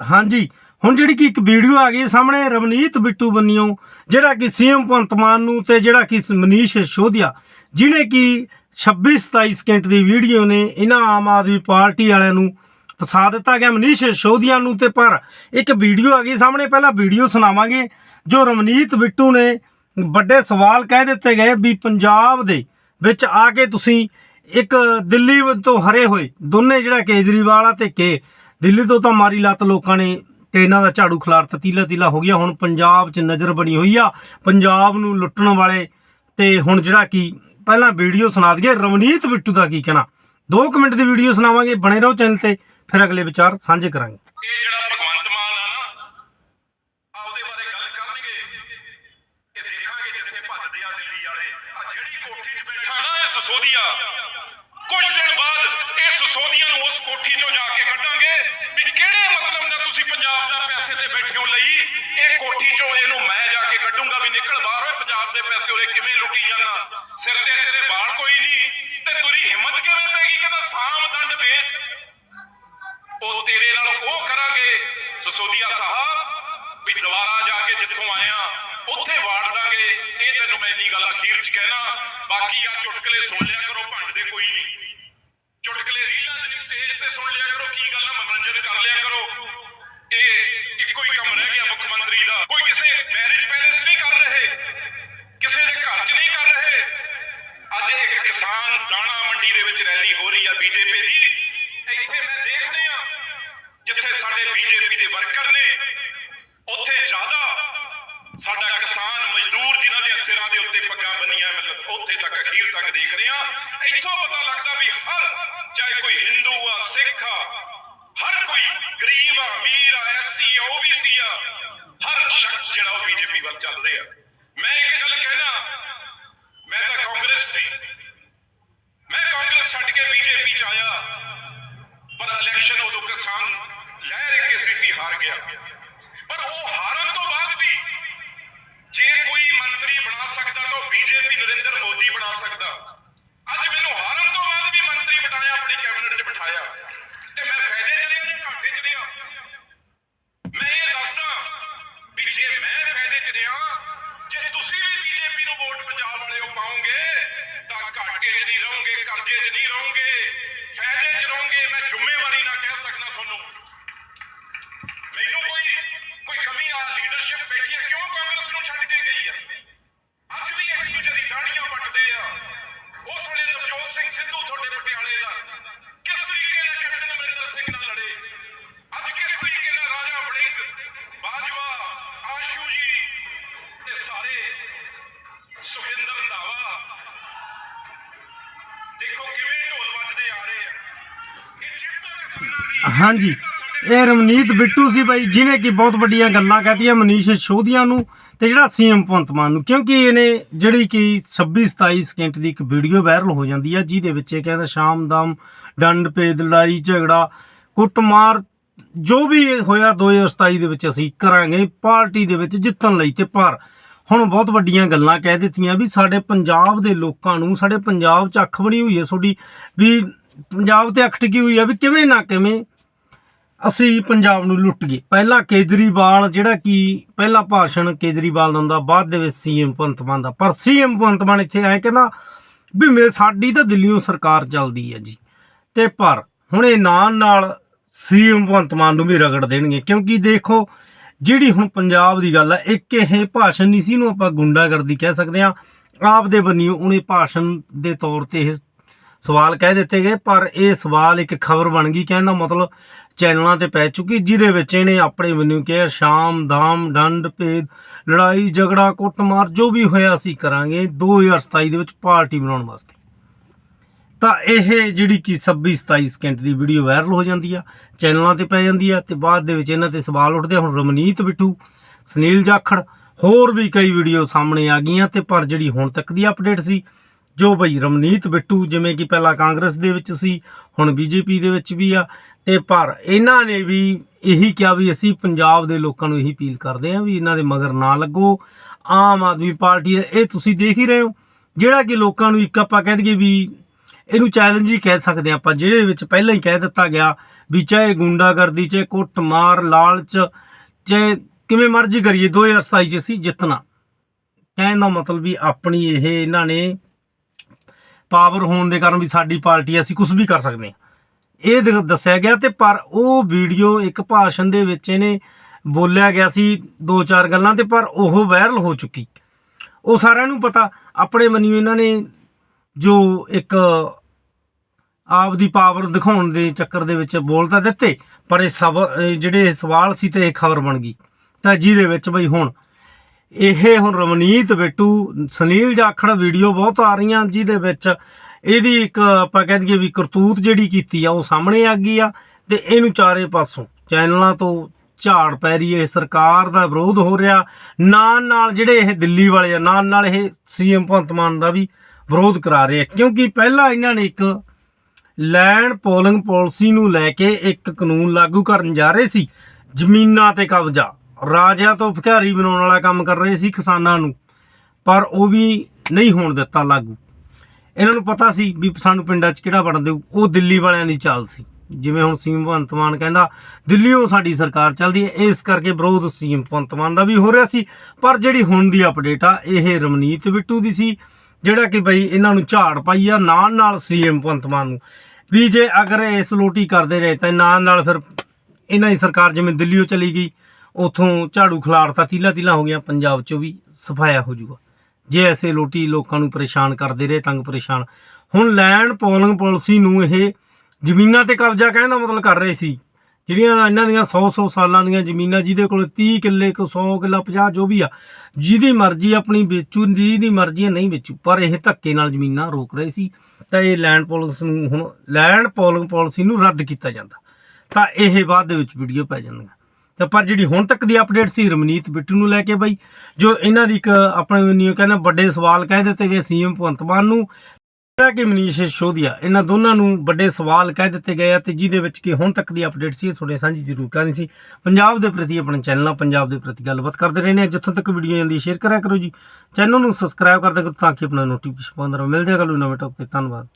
ਹਾਂਜੀ, ਹੁਣ ਜਿਹੜੀ ਕਿ ਇੱਕ ਵੀਡੀਓ ਆ ਗਈ ਸਾਹਮਣੇ, ਰਵਨੀਤ ਬਿੱਟੂ ਬੰਨਿਓ, ਜਿਹੜਾ ਕਿ ਸੀਐਮ ਭਗਵੰਤ ਮਾਨ ਨੂੰ ਤੇ ਜਿਹੜਾ ਕਿ ਮਨੀਸ਼ ਸਿਸੋਦੀਆ, ਜਿਹਨੇ ਕਿ 26 27 ਸਕਿੰਟ ਦੀ ਵੀਡੀਓ ਨੇ, ਇਹਨਾਂ ਆਮ ਆਦਮੀ ਪਾਰਟੀ ਵਾਲਿਆਂ ਨੂੰ ਫਸਾ ਦਿੱਤਾ ਗਿਆ ਮਨੀਸ਼ ਸਿਸੋਦੀਆ ਨੂੰ ਤੇ ਪਰ ਇੱਕ ਵੀਡੀਓ ਆ ਗਈ ਸਾਹਮਣੇ, ਪਹਿਲਾਂ ਵੀਡੀਓ ਸੁਣਾਵਾਂਗੇ, ਜੋ ਰਵਨੀਤ ਬਿੱਟੂ ਨੇ ਵੱਡੇ ਸਵਾਲ ਕਹਿ ਦਿੱਤੇ ਗਏ ਵੀ ਪੰਜਾਬ ਦੇ ਵਿੱਚ ਆ ਕੇ ਤੁਸੀਂ ਇੱਕ ਦਿੱਲੀ ਤੋਂ ਹਰੇ ਹੋਏ, ਦੋਨੇ ਜਿਹੜਾ ਕੇਜਰੀਵਾਲ ਆ ਤੇ ਕੇ ਦਿੱਲੀ ਤੋਂ ਤਾਂ ਮਾਰੀ ਲੱਤ ਲੋਕਾਂ ਨੇ ਤੇ ਇਹਨਾਂ ਦਾ ਝਾੜੂ ਖਿਲਾਰ ਤੀਲਾ ਤੀਲਾ ਹੋ ਗਿਆ। ਹੁਣ ਪੰਜਾਬ 'ਚ ਨਜ਼ਰ ਬਣੀ ਹੋਈ ਆ। ਪੰਜਾਬ ਨੂੰ ਲੁੱਟਣ ਵਾਲੇ ਤੇ ਹੁਣ ਜਿਹੜਾ ਕੀ ਪਹਿਲਾਂ ਵੀਡੀਓ ਸੁਣਾ ਦਈਏ, ਰਵਨੀਤ ਬਿੱਟੂ ਦਾ ਕੀ ਕਹਿਣਾ? 2 ਮਿੰਟ ਦੀ ਵੀਡੀਓ ਸੁਣਾਵਾਂਗੇ, ਬਣੇ ਰਹੋ ਚੈਨਲ ਤੇ, ਫਿਰ ਅਗਲੇ ਵਿਚਾਰ ਸਾਂਝੇ ਕਰਾਂਗੇ ਇਹ ਜਿਹੜਾ ਭਗਵੰਤ ਮਾਨ ਆ ਨਾ ਆ ਉਹਦੇ ਬਾਰੇ ਗੱਲ ਕਰਨਗੇ ਇਹ ਦੇਖਾਂਗੇ ਜਿੱਥੇ ਭੱਜਦੇ ਆ ਦਿੱਲੀ ਵਾਲੇ ਆ ਜਿਹੜੀ ਕੋਠੀ 'ਚ ਬੈਠਾ ਨਾ ਇਹ ਸਸੋਦੀਆ ਕੁਝ ਦਿਨ ਬਾਅਦ ਇਹ ਸਸੋਦੀਆ ਨੂੰ ਉਸ ਕੋਠੀ 'ਚੋਂ ਜਾ ਕੇ ਕੱਢਾਂਗੇ ਵੀ ਕਿਹੜੇ ਮਤਲਬ ਨਾਲ ਤੁਸੀਂ ਪੰਜਾਬ ਦਾ ਪੈਸੇ ਤੇ ਬੈਠੇ ਹੋ ਲਈ ਇਹ ਕੋਠੀ 'ਚੋਂ ਇਹਨੂੰ ਮੈਂ ਜਾ ਕੇ ਕੱਢੂੰਗਾ ਵੀ ਨਿਕਲ ਬਾਹਰ ਓਏ ਪੰਜਾਬ ਦੇ ਪੈਸੇ ਉਰੇ ਕਿਵੇਂ ਲੁੱਟੀ ਜਾਂਦਾ ਸਿਰ ਤੇ ਤੇਰੇ ਬਾਲ ਕੋਈ ਨਹੀਂ ਤੇ ਤੇਰੀ ਹਿੰਮਤ ਕਿਵੇਂ ਪੈਗੀ ਕਹਿੰਦਾ ਸਾਮ ਉਹ ਤੇਰੇ ਨਾਲ ਉਹ ਕਰਾਂਗੇ। ਸਸੋਦੀਆ ਸਾਹਿਬ, ਵੀ ਦੁਬਾਰਾ ਜਾ ਕੇ ਜਿੱਥੋਂ ਆਇਆ ਉੱਥੇ ਵਾੜ ਦਾਂਗੇ। ਇਹ ਤੈਨੂੰ ਮੈਂ ਇੰਨੀ ਗੱਲ ਅਖੀਰ ਚ ਕਹਿਣਾ। ਬਾਕੀ ਆ ਚੁਟਕਲੇ ਸੁਣ ਲਿਆ ਕਰੋ, ਭੰਡ ਦੇ ਕੋਈ ਨਹੀਂ। ਚੁਟਕਲੇ ਰੀਲਾਂ 'ਚ ਸਟੇਜ ਤੇ ਸੁਣ ਲਿਆ ਕਰੋ, ਕੀ ਗੱਲ ਆ, ਮਨੋਰੰਜਨ ਕਰ ਲਿਆ ਕਰੋ। ਇਹ ਇੱਕੋ ਹੀ ਕੰਮ ਰਹਿ ਗਿਆ ਮੁੱਖ ਮੰਤਰੀ ਦਾ। ਕੋਈ ਕਿਸੇ ਮੈਰਿਜ ਪੈਲੇਸ ਨਹੀਂ ਕਰ ਰਹੇ। ਕਿਸੇ ਦੇ ਘਰ 'ਚ ਨਹੀਂ ਕਰ ਰਹੇ। ਅੱਜ ਇੱਕ ਕਿਸਾਨ ਦਾਣਾ ਵਿੱਚ ਰੈਲੀ ਹੋ ਰਹੀ ਆ ਬੀਜੇਪੀ ਦੀ। ਇੱਥੇ ਮੈਂ ਦੇਖ ਰਿਹਾ ਜਿੱਥੇ ਸਾਡੇ ਬੀਜੇਪੀ ਦੇ ਵਰਕਰ ਨੇ, ਉੱਥੇ ਜ਼ਿਆਦਾ ਸਾਡਾ ਕਿਸਾਨ ਮਜ਼ਦੂਰ ਜਿਨ੍ਹਾਂ ਦੇ ਸਿਰਾਂ ਦੇ ਉੱਤੇ ਪੱਗਾਂ ਬੰਨੀਆਂ, ਮਤਲਬ ਉੱਥੇ ਤੱਕ, ਅਖੀਰ ਤੱਕ ਦੇਖ ਰਿਹਾ ਇੱਥੋਂ ਪਤਾ ਲੱਗਦਾ ਵੀ ਹਰ, ਚਾਹੇ ਕੋਈ ਹਿੰਦੂ ਆ ਸਿੱਖ ਆ, ਹਰ ਕੋਈ ਗਰੀਬ ਆ, ਅਮੀਰ ਆ ਐਸਸੀ ਆ ਓਬੀਸੀ ਆ, ਹਰ ਸ਼ਖਸ ਜਿਹੜਾ ਉਹ ਬੀਜੇਪੀ ਵੱਲ ਚੱਲ ਰਿਹਾ ਮੈਂ ਇੱਕ ਗੱਲ ਕਹਿਣਾ ਮੈਂ ਤਾਂ ਕਾਂਗਰਸ ਸੀ ਮੈਂ ਕਾਂਗਰਸ ਛੱਡ ਕੇ ਬੀਜੇਪੀ ਚ ਆਇਆ ਪਰ ਇਲੈਕਸ਼ਨ ਉਦੋਂ ਕਿਸਾਨ ਲਹਿਰ ਕੇਸੀਸੀ ਹਾਰ ਗਿਆ ਪਰ ਉਹ ਹਾਰਨ ਤੋਂ ਬਾਅਦ ਵੀ ਜੇ ਕੋਈ ਮੰਤਰੀ ਬਣਾ ਸਕਦਾ ਤਾਂ ਬੀਜੇਪੀ ਨਰਿੰਦਰ ਮੋਦੀ ਬਣਾ ਸਕਦਾ ਅੱਜ ਮੈਨੂੰ ਹਾਰਨ ਤੋਂ ਬਾਅਦ ਵੀ ਮੰਤਰੀ ਬਣਾਇਆ ਆਪਣੀ ਕੈਬਨਿਟ 'ਚ ਬਿਠਾਇਆ ਤੇ ਮੈਂ ਫਾਇਦੇ 'ਚ ਰਿਹਾ ਜਾਂ ਘਾਟੇ 'ਚ ਰਿਹਾ ਮੈਂ ਇਹ ਦੱਸਦਾ ਵੀ ਜੇ ਮੈਂ ਫਾਇਦੇ ਜੇ ਤੁਸੀਂ ਵੀ ਬੀਜੇਪੀ ਨੂੰ ਵੋਟ ਪੰਜਾਬ ਵਾਲਿਓ ਪਾਉਂਗੇ, ਤਾਂ ਘਾਟੇ 'ਚ ਨਹੀਂ ਰਹੋਗੇ, ਕਰਜ਼ੇ 'ਚ ਨਹੀਂ ਰਹੋਗੇ। ਹਾਂਜੀ। ਇਹ ਰਵਨੀਤ ਬਿੱਟੂ ਸੀ ਬਾਈ, ਜਿਹਨੇ ਕਿ ਬਹੁਤ ਵੱਡੀਆਂ ਗੱਲਾਂ ਕਹਤੀਆਂ ਮਨੀਸ਼ ਸ਼ੋਧੀਆਂ ਨੂੰ ਤੇ ਜਿਹੜਾ ਸੀਐਮ ਭਗਵੰਤ ਮਾਨ ਨੂੰ, ਕਿਉਂਕਿ ਇਹਨੇ ਜਿਹੜੀ ਕਿ 26 27 ਸਕਿੰਟ ਦੀ ਇੱਕ ਵੀਡੀਓ ਵਾਇਰਲ ਹੋ ਜਾਂਦੀ ਆ, ਜਿਹਦੇ ਵਿੱਚ ਇਹ ਕਹਿੰਦਾ ਸ਼ਾਮ ਦਾਮ, ਡੰਡ ਭੇਦ ਲੜਾਈ, ਝਗੜਾ, ਕੁੱਟਮਾਰ, ਜੋ ਵੀ ਇਹ ਹੋਇਆ 2027 ਦੇ ਵਿੱਚ ਅਸੀਂ ਕਰਾਂਗੇ, ਪਾਰਟੀ ਦੇ ਵਿੱਚ ਜਿੱਤਣ ਲਈ ਤੇ ਪਰ ਹੁਣ ਬਹੁਤ ਵੱਡੀਆਂ ਗੱਲਾਂ ਕਹਿ ਦਿੱਤੀਆਂ ਵੀ ਸਾਡੇ ਪੰਜਾਬ ਦੇ ਲੋਕਾਂ ਨੂੰ, ਸਾਡੇ ਪੰਜਾਬ 'ਚ ਅੱਖ ਬਣੀ ਹੋਈ ਹੈ ਤੁਹਾਡੀ, ਵੀ ਪੰਜਾਬ ਤੇ ਅੱਖ ਟਿਕੀ ਹੋਈ ਹੈ ਵੀ ਕਿਵੇਂ ਨਾ ਕਿਵੇਂ ਅਸੀਂ ਪੰਜਾਬ ਨੂੰ ਲੁੱਟ ਗਏ। ਪਹਿਲਾਂ ਕੇਜਰੀਵਾਲ ਜਿਹੜਾ ਕਿ ਪਹਿਲਾ ਭਾਸ਼ਣ ਕੇਜਰੀਵਾਲ ਦਾ ਹੁੰਦਾ, ਬਾਅਦ ਦੇ ਵਿੱਚ ਸੀਐਮ ਭਗਵੰਤ ਮਾਨ ਦਾ। ਪਰ ਸੀਐਮ ਭਗਵੰਤ ਮਾਨ ਇੱਥੇ ਐ ਕਹਿੰਦਾ ਵੀ ਮੇ, ਸਾਡੀ ਤਾਂ ਦਿੱਲੀੋਂ ਸਰਕਾਰ ਚੱਲਦੀ ਹੈ ਜੀ। ਤੇ ਪਰ ਹੁਣ ਇਹ ਨਾਲ ਨਾਲ ਸੀਐਮ ਭਗਵੰਤ ਮਾਨ ਨੂੰ ਵੀ ਰਗੜ ਦੇਣਗੇ। ਕਿਉਂਕਿ ਦੇਖੋ, ਜਿਹੜੀ ਹੁਣ ਪੰਜਾਬ ਦੀ ਗੱਲ ਹੈ ਇੱਕ ਇਹ ਭਾਸ਼ਣ ਨਹੀਂ ਸੀ, ਇਹਨੂੰ ਆਪਾਂ ਗੁੰਡਾਗਰਦੀ ਕਹਿ ਸਕਦੇ ਹਾਂ। ਆਪ ਦੇ ਬੰਨਿਓ ਉਹਨੇ ਭਾਸ਼ਣ ਦੇ ਤੌਰ ਤੇ ਇਹ ਸਵਾਲ ਕਹਿ ਦਿੱਤੇ ਗਏ। ਪਰ ਇਹ ਸਵਾਲ ਇੱਕ ਖਬਰ ਬਣ ਗਈ, ਕਹਿਣ ਦਾ ਮਤਲਬ ਚੈਨਲਾਂ ਤੇ ਪੈ ਚੁੱਕੀ, ਜਿਹਦੇ ਵਿੱਚ ਇਹਨੇ ਆਪਣੇ ਮੈਨੂੰ ਕਿਹਾ, ਸ਼ਾਮ, ਦਾਮ, ਡੰਡ, ਭੇਦ, ਲੜਾਈ, ਝਗੜਾ, ਕੁੱਟਮਾਰ, ਜੋ ਵੀ ਹੋਇਆ ਅਸੀਂ ਕਰਾਂਗੇ 2027 ਦੇ ਵਿੱਚ ਪਾਰਟੀ ਬਣਾਉਣ ਵਾਸਤੇ। ਤਾਂ ਇਹ ਜਿਹੜੀ ਕਿ 26 27 ਸਕਿੰਟ ਦੀ ਵੀਡੀਓ ਵਾਇਰਲ ਹੋ ਜਾਂਦੀ ਆ, ਚੈਨਲਾਂ ਤੇ ਪੈ ਜਾਂਦੀ ਆ ਤੇ ਬਾਅਦ ਦੇ ਵਿੱਚ ਇਹਨਾਂ ਤੇ ਸਵਾਲ ਉੱਠਦੇ ਹੁਣ ਰਮਨੀਤ ਬਿੱਟੂ, ਸੁਨੀਲ ਜਾਖੜ, ਹੋਰ ਵੀ ਕਈ ਵੀਡੀਓ ਸਾਹਮਣੇ ਆ ਗਈਆਂ ਤੇ ਪਰ ਜਿਹੜੀ ਹੁਣ ਤੱਕ ਦੀ ਅਪਡੇਟ ਸੀ, ਜੋ ਬਈ ਰਮਨੀਤ ਬਿੱਟੂ ਜਿਵੇਂ ਕਿ ਪਹਿਲਾਂ ਕਾਂਗਰਸ ਦੇ ਵਿੱਚ ਸੀ, ਹੁਣ ਬੀਜੇਪੀ ਦੇ ਵਿੱਚ ਵੀ ਆ ਤੇ ਪਰ ਇਹਨਾਂ ਨੇ ਵੀ ਇਹੀ ਕਿਹਾ ਵੀ ਅਸੀਂ ਪੰਜਾਬ ਦੇ ਲੋਕਾਂ ਨੂੰ ਇਹੀ ਅਪੀਲ ਕਰਦੇ ਹਾਂ ਵੀ ਇਹਨਾਂ ਦੇ ਮਗਰ ਨਾ ਲੱਗੋ। ਆਮ ਆਦਮੀ ਪਾਰਟੀ ਇਹ ਤੁਸੀਂ ਦੇਖ ਹੀ ਰਹੇ ਹੋ। ਜਿਹੜਾ ਕਿ ਲੋਕਾਂ ਨੂੰ ਇੱਕ ਆਪਾਂ ਕਹਿ ਦਈਏ ਵੀ ਇਹਨੂੰ ਚੈਲੰਜ ਹੀ ਕਹਿ ਸਕਦੇ ਹਾਂ ਆਪਾਂ ਜਿਹੜੇ ਵਿੱਚ ਪਹਿਲਾਂ ਹੀ ਕਹਿ ਦਿੱਤਾ ਗਿਆ ਵੀ ਚਾਹੇ ਗੁੰਡਾਗਰਦੀ, ਚਾਹੇ ਕੁੱਟ ਮਾਰ ਲਾਲਚ, ਚਾਹੇ ਕਿਵੇਂ ਮਰਜ਼ੀ ਕਰੀਏ 2027 ਚ ਅਸੀਂ ਜਿੱਤਣਾ। ਕਹਿਣ ਦਾ ਮਤਲਬ ਵੀ ਆਪਣੀ ਇਹ ਇਹਨਾਂ ਨੇ ਪਾਵਰ ਹੋਣ ਦੇ ਕਾਰਨ ਵੀ ਸਾਡੀ ਪਾਰਟੀ ਅਸੀਂ ਕੁਝ ਵੀ ਕਰ ਸਕਦੇ ਹਾਂ। ਇਹ ਦ- ਦੱਸਿਆ ਗਿਆ ਤੇ ਪਰ ਉਹ ਵੀਡੀਓ ਇੱਕ ਭਾਸ਼ਣ ਦੇ ਵਿੱਚ ਇਹਨੇ ਬੋਲਿਆ ਗਿਆ ਸੀ ਦੋ ਚਾਰ ਗੱਲਾਂ ਤੇ ਪਰ ਉਹ ਵਾਇਰਲ ਹੋ ਚੁੱਕੀ। ਉਹ ਸਾਰਿਆਂ ਨੂੰ ਪਤਾ, ਆਪਣੇ ਮਨਿਓ ਇਹਨਾਂ ਨੇ ਜੋ ਇੱਕ ਆਪ ਦੀ ਪਾਵਰ ਦਿਖਾਉਣ ਦੇ ਚੱਕਰ ਦੇ ਵਿੱਚ ਬੋਲ ਤਾਂ ਦਿੱਤੇ, ਪਰ ਇਹ ਸਭ, ਇਹ ਜਿਹੜੇ ਸਵਾਲ ਸੀ ਤੇ ਇਹ ਖਬਰ ਬਣ ਗਈ। ਤਾਂ ਜਿਹਦੇ ਵਿੱਚ ਬਈ ਹੁਣ ਇਹ ਹੁਣ ਰਮਨੀਤ ਬਿੱਟੂ, ਸੁਨੀਲ ਜਾਖੜ ਵੀਡੀਓ ਬਹੁਤ ਆ ਰਹੀਆਂ ਜਿਹਦੇ ਵਿੱਚ ਇਹਦੀ ਇੱਕ ਆਪਾਂ ਕਹਿ ਦਈਏ ਵੀ ਕਰਤੂਤ ਜਿਹੜੀ ਕੀਤੀ ਆ, ਉਹ ਸਾਹਮਣੇ ਆ ਗਈ ਆ ਤੇ ਇਹਨੂੰ ਚਾਰੇ ਪਾਸੋਂ ਚੈਨਲਾਂ ਤੋਂ ਝਾੜ ਪੈ ਰਹੀ ਹੈ। ਸਰਕਾਰ ਦਾ ਵਿਰੋਧ ਹੋ ਰਿਹਾ। ਨਾਲ ਨਾਲ ਜਿਹੜੇ ਇਹ ਦਿੱਲੀ ਵਾਲੇ ਆ, ਨਾਲ ਨਾਲ ਇਹ ਸੀਐਮ ਭਗਵੰਤ ਮਾਨ ਦਾ ਵੀ ਵਿਰੋਧ ਕਰਾ ਰਹੇ ਆ। ਕਿਉਂਕਿ ਪਹਿਲਾਂ ਇਹਨਾਂ ਨੇ ਇੱਕ ਲੈਂਡ ਪੋਲਿੰਗ ਪਾਲਿਸੀ ਨੂੰ ਲੈ ਕੇ ਇੱਕ ਕਾਨੂੰਨ ਲਾਗੂ ਕਰਨ ਜਾ ਰਹੇ ਸੀ। ਜ਼ਮੀਨਾਂ ਤੇ ਕਬਜ਼ਾ। ਰਾਜਿਆਂ ਤੋਂ ਭਿਖਾਰੀ ਬਣਾਉਣ ਵਾਲਾ ਕੰਮ ਕਰ ਰਹੇ ਸੀ ਕਿਸਾਨਾਂ ਨੂੰ। ਪਰ ਉਹ ਵੀ ਨਹੀਂ ਹੋਣ ਦਿੱਤਾ ਲਾਗੂ। ਇਹਨਾਂ ਨੂੰ ਪਤਾ ਸੀ ਵੀ ਸਾਨੂੰ ਪਿੰਡਾਂ 'ਚ ਕਿਹੜਾ ਵੜਨ ਦੇਊ। ਉਹ ਦਿੱਲੀ ਵਾਲਿਆਂ ਦੀ ਚਾਲ ਸੀ। ਜਿਵੇਂ ਹੁਣ ਸੀਐਮ ਭਗਵੰਤ ਮਾਨ ਕਹਿੰਦਾ ਦਿੱਲੀੋਂ ਸਾਡੀ ਸਰਕਾਰ ਚੱਲਦੀ ਹੈ, ਇਸ ਕਰਕੇ ਵਿਰੋਧ ਸੀਐਮ ਭਗਵੰਤ ਮਾਨ ਦਾ ਵੀ ਹੋ ਰਿਹਾ ਸੀ। ਪਰ ਜਿਹੜੀ ਹੁਣ ਦੀ ਅਪਡੇਟ ਆ, ਇਹ ਰਮਨੀਤ ਬਿੱਟੂ ਦੀ ਸੀ, ਜਿਹੜਾ ਕਿ ਬਈ ਇਹਨਾਂ ਨੂੰ ਝਾੜ ਪਾਈ ਆ ਨਾਲ ਨਾਲ ਸੀਐਮ ਭਗਵੰਤ ਮਾਨ ਨੂੰ। ਵੀ ਜੇ ਅਗਰ ਇਸ ਲੋਟੀ ਕਰਦੇ ਰਹੇ ਤਾਂ ਨਾਲ ਨਾਲ ਫਿਰ ਇਹਨਾਂ ਦੀ ਸਰਕਾਰ ਜਿਵੇਂ ਦਿੱਲੀੋਂ ਚਲੀ ਗਈ, ਉਥੋਂ ਝਾੜੂ ਖਿਲਾਰਤਾ ਤੀਲਾ ਤੀਲਾ ਹੋ ਗਿਆ ਪੰਜਾਬ 'ਚੋਂ ਵੀ ਸਫਾਇਆ ਹੋ ਜਾਊਗਾ। ਜੇ ਐਸੇ ਲੋਟੀ ਲੋਕਾਂ ਨੂੰ ਪਰੇਸ਼ਾਨ ਕਰਦੇ ਰਹੇ, ਤੰਗ ਪਰੇਸ਼ਾਨ। ਹੁਣ ਲੈਂਡ ਪੋਲਿੰਗ ਪਾਲਿਸੀ ਨੂੰ ਇਹ ਜ਼ਮੀਨਾਂ ਤੇ ਕਬਜ਼ਾ ਕਹਿਣ ਦਾ ਮਤਲਬ ਕਰ ਰਹੇ ਸੀ। ਜਿਹੜੀਆਂ ਇਹਨਾਂ ਦੀਆਂ 100 100 ਸਾਲਾਂ ਦੀਆਂ ਜ਼ਮੀਨਾਂ ਜਿਹਦੇ ਕੋਲ 30 ਕਿੱਲੇ ਕੋ 100 ਕਿੱਲਾ 50 ਜੋ ਵੀ ਆ, ਜਿਹਦੀ ਮਰਜ਼ੀ ਆਪਣੀ ਵੇਚੂ, ਜਿਹਦੀ ਮਰਜ਼ੀ ਆ ਨਹੀਂ ਵੇਚੂ, ਪਰ ਇਹ ਧੱਕੇ ਨਾਲ ਜ਼ਮੀਨਾਂ ਰੋਕ ਰਹੇ ਸੀ। ਤਾਂ ਇਹ ਲੈਂਡ ਪੋਲਿਸ ਨੂੰ ਹੁਣ ਲੈਂਡ ਪੋਲਿੰਗ ਪਾਲਿਸੀ ਨੂੰ ਰੱਦ ਕੀਤਾ ਜਾਂਦਾ। ਤਾਂ ਇਹ ਬਾਅਦ ਦੇ ਵਿੱਚ ਵੀਡੀਓ ਪੈ ਜਾਂਦੀਆਂ ਤਾਂ ਪਰ ਜਿਹੜੀ ਹੁਣ ਤੱਕ ਦੀ ਅਪਡੇਟ ਸੀ ਰਮਨੀਤ ਬਿੱਟੂ ਨੂੰ ਲੈ ਕੇ ਬਈ, ਜੋ ਇਹਨਾਂ ਦੀ ਇੱਕ ਆਪਣੇ ਨਿਊ ਕਹਿੰਦਾ ਵੱਡੇ ਸਵਾਲ ਕਹਿ ਦਿੱਤੇ ਗਏ ਸੀਐਮ ਭਗਵੰਤ ਮਾਨ ਨੂੰ, ਜਿਹੜਾ ਕਿ ਮਨੀਸ਼ ਸਿਸੋਦੀਆ, ਇਹਨਾਂ ਦੋਨਾਂ ਨੂੰ ਵੱਡੇ ਸਵਾਲ ਕਹਿ ਦਿੱਤੇ ਗਏ ਆ ਤੇ ਜਿਹਦੇ ਵਿੱਚ ਕਿ ਹੁਣ ਤੱਕ ਦੀ ਅਪਡੇਟ ਸੀ, ਇਹ ਤੁਹਾਡੇ ਸਾਂਝੀ ਜ਼ਰੂਰ ਕਰਨੀ ਸੀ। ਪੰਜਾਬ ਦੇ ਪ੍ਰਤੀ ਆਪਣੇ ਚੈਨਲ ਨਾਲ ਪੰਜਾਬ ਦੇ ਪ੍ਰਤੀ ਗੱਲਬਾਤ ਕਰਦੇ ਰਹਿੰਦੇ ਆ। ਜਿੱਥੋਂ ਤੱਕ ਵੀਡੀਓ ਜਾਂਦੀ ਸ਼ੇਅਰ ਕਰਿਆ ਕਰੋ ਜੀ। ਚੈਨਲ ਨੂੰ ਸਬਸਕ੍ਰਾਈਬ ਕਰ ਦਿਆ ਕਰੋ ਤਾਂ ਕਿ ਆਪਣਾ ਨੋਟੀਫਿਕੇਸ਼ਨ ਪਾਉਂਦਾ ਰਹੋ ਮਿਲਦੇ ਆ ਕੱਲ ਨੂੰ ਨਵੇਂ ਟੌਪ ਤੇ। ਧੰਨਵਾਦ।